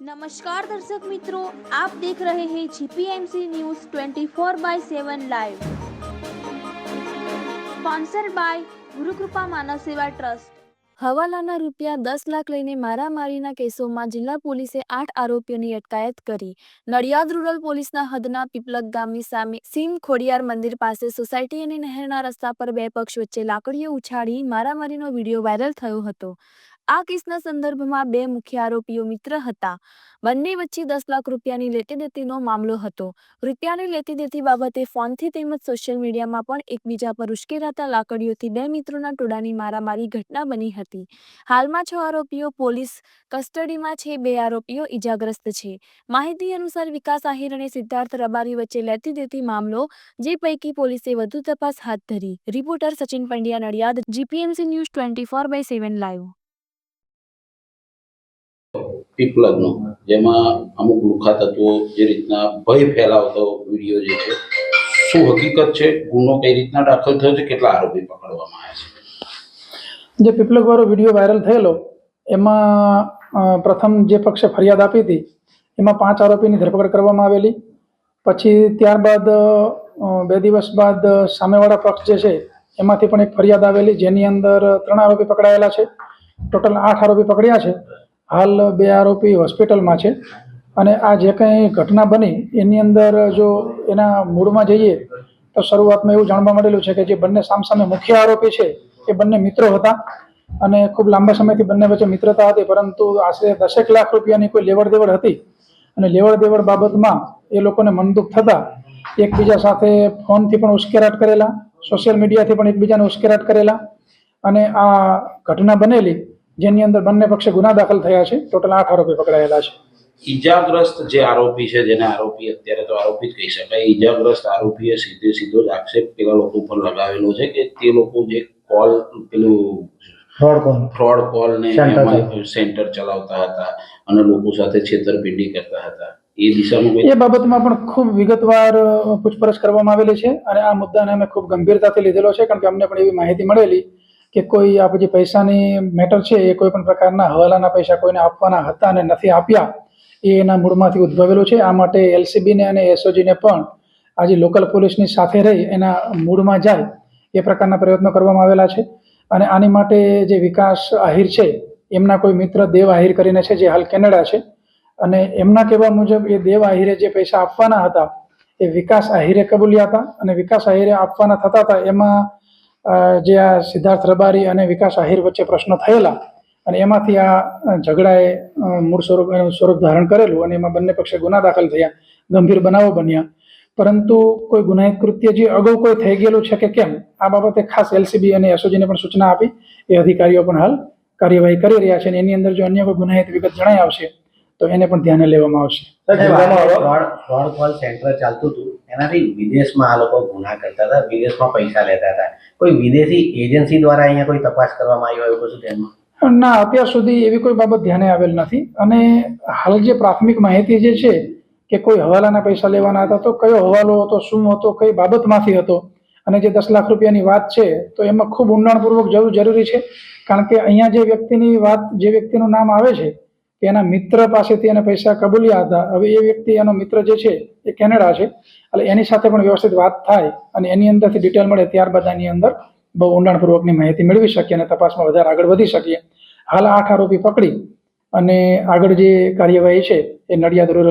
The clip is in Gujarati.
નમસ્કાર દર્શક મિત્રો, આપ દેખ રહે હૈ GPMC news 24 by 7 live sponsor by Gurukripa Manav Seva trust. હવાલાના રૂપિયા દસ લાખ લઈને મારામારીના કેસોમાં જિલ્લા પોલીસે આઠ આરોપીઓની અટકાયત કરી. નડિયાદ રૂરલ પોલીસના હદના પીપલક ગામની સામે સીમ ખોડિયાર મંદિર પાસે સોસાયટી અને નહેરના રસ્તા પર બે પક્ષ વચ્ચે લાકડીઓ ઉછાળી મારામારીનો વીડિયો વાયરલ થયો હતો. આ કેસના સંદર્ભમાં બે મુખ્ય આરોપીઓ મિત્ર હતા. બંને વચ્ચે દસ લાખ રૂપિયાની લેતી દેતીનો મામલો હતો. રૂપિયાની લેતી દેતી બાબતે ફોનથી તેમજ સોશિયલ મીડિયામાં પણ એકબીજા પર ઉશ્કેરાતા લાકડીઓથી બે મિત્રોના ટોળાની મારામારી ઘટના બની હતી. હાલમાં છ આરોપીઓ પોલીસ કસ્ટડીમાં છે, બે આરોપીઓ ઇજાગ્રસ્ત છે. માહિતી અનુસાર વિકાસ આહિર અને સિદ્ધાર્થ રબારી વચ્ચે લેતી દેતી મામલો, જે પૈકી પોલીસે વધુ તપાસ હાથ ધરી. Reporter Sachin Pandya Nadiad, GPMC news twenty four by seven live. પીપલગનો, જેમાં અમુક લુખા તત્વો જે રીતના ભય ફેલાવતો વીડિયો જે છે, શું હકીકત છે? ગુનો કઈ રીતના દાખલ થયો છે? કેટલા આરોપી પકડવામાં આવ્યા છે? જે પીપલગવાળો વીડિયો વાયરલ થયેલો, એમાં પ્રથમ જે પક્ષે ફરિયાદ આપી હતી, એમાં પાંચ આરોપીની ધરપકડ કરવામાં આવેલી. પછી ત્યારબાદ બે દિવસ બાદ સામેવાળા પક્ષ જે છે, એમાંથી પણ એક ફરિયાદ આવેલી, જેની અંદર ત્રણ આરોપી પકડાયેલા છે. ટોટલ આઠ આરોપી પકડ્યા છે. હાલ બે આરોપી હોસ્પિટલમાં છે. અને આ જે કંઈ ઘટના બની, એની અંદર જો એના મૂળમાં જઈએ, તો શરૂઆતમાં એવું જાણવા મળેલું છે કે જે બંને સામસામે મુખ્ય આરોપી છે, એ બંને મિત્રો હતા. અને ખૂબ લાંબા સમયથી બંને વચ્ચે મિત્રતા હતી, પરંતુ આશરે દસેક લાખ રૂપિયાની કોઈ લેવડ દેવડ હતી. અને લેવડ દેવડ બાબતમાં એ લોકોને મનદુખ થતા એકબીજા સાથે ફોનથી પણ ઉશ્કેરાટ કરેલા, સોશિયલ મીડિયાથી પણ એકબીજાને ઉશ્કેરાટ કરેલા. અને આ ઘટના બનેલી જેની અંદર બંને પક્ષે ગુના દાખલ થયા છે ટોટલ આઠ આરોપી પકડાયેલા છે. ઈજાગ્રસ્ત જે આરોપી છે જેને આરોપી અત્યારે તો આરોપી જ કહી શકાય ઈજાગ્રસ્ત આરોપીએ સીધે સીધો જ આક્ષેપ પેલા લોકો ઉપર લગાવેલો છે કે તે લોકો જે કોલ પેલું ફ્રોડ કોલ. ફ્રોડ કોલ ને સેન્ટર ચલાવતા હતા અને લોકો સાથે છેતરપિંડી કરતા હતા. એ દિશામાં એ બાબતમાં પણ ખૂબ વિગતવાર પૂછપરછ કરવામાં આવેલી છે અને આ મુદ્દાને અમે ખૂબ ગંભીરતાથી લીધેલો છે કારણ કે અમને પણ એવી માહિતી મળેલી કે કોઈ આ બધી પૈસાની મેટર છે, એ કોઈ પણ પ્રકારના હવાલાના પૈસા કોઈને આપવાના હતા અને નથી આપ્યા, એ એના મૂળમાંથી ઉદ્ભવેલું છે. આ માટે એલસીબીને અને એસઓજીને પણ આજે લોકલ પોલીસની સાથે રહી એના મૂળમાં જાય એ પ્રકારના પ્રયત્નો કરવામાં આવેલા છે. અને આની માટે જે વિકાસ આહિર છે, એમના કોઈ મિત્ર દેવ આહિર કરીને છે, જે હાલ કેનેડા છે. અને એમના કહેવા મુજબ એ દેવ આહિરે જે પૈસા આપવાના હતા, એ વિકાસ આહિરે કબૂલ્યા હતા અને વિકાસ આહિરે આપવાના થતા હતા, એમાં જે આ સિદ્ધાર્થ રબારી અને વિકાસ આહિર વચ્ચે પ્રશ્નો થયેલા અને એમાંથી આ ઝઘડાએ મૂળ સ્વરૂપ એનું સ્વરૂપ ધારણ કરેલું અને એમાં બંને પક્ષે ગુના દાખલ થયા ગંભીર બનાવો બન્યા. પરંતુ કોઈ ગુનાહિત કૃત્ય જે અગાઉ કોઈ થઈ ગયેલું છે કે કેમ આ બાબતે ખાસ એલસીબી અને એસઓજીને પણ સૂચના આપી. એ અધિકારીઓ પણ હાલ કાર્યવાહી કરી રહ્યા છે અને એની અંદર જો અન્ય કોઈ ગુનાહિત વિગત જણાઈ આવશે તો એને પણ ધ્યાને લેવામાં આવશે. સેન્ટર ચાલતું હતું. એનાથી વિદેશમાં આ લોકો ગુના કરતા હતા, વિદેશમાં પૈસા લેતા હતા. કોઈ વિદેશી એજન્સી દ્વારા અહીંયા કોઈ તપાસ કરવામાં આવી હોય એવું કશું ધ્યાનમાં? ના, અત્યાર સુધી એવી કોઈ બાબત ધ્યાને આવેલ નથી. અને હાલ જે પ્રાથમિક માહિતી જે છે કે કોઈ હવાલાના પૈસા લેવાના હતા, તો કયો હવાલો હતો, શું હતો, કઈ બાબતમાંથી હતો, અને જે દસ લાખ રૂપિયાની વાત છે, તો એમાં ખૂબ ઊંડાણપૂર્વક જવું જરૂરી છે. કારણ કે અહીંયા જે વ્યક્તિની વાત, જે વ્યક્તિનું નામ આવે છે કે એના મિત્ર પાસેથી એને પૈસા કબૂલ્યા હતા. હવે એ વ્યક્તિ, એનો મિત્ર જે છે, એ કેનેડા છે. એટલે એની સાથે પણ વ્યવસ્થિત વાત થાય અને એની અંદરથી ડિટેલ મળે ત્યારબાદ આની અંદર બહુ ઊંડાણપૂર્વકની માહિતી મેળવી શકીએ અને તપાસમાં વધારે આગળ વધી શકીએ. હાલ આઠ આરોપી પકડી અને આગળ જે કાર્યવાહી છે, એ નડિયાદ રૂરલ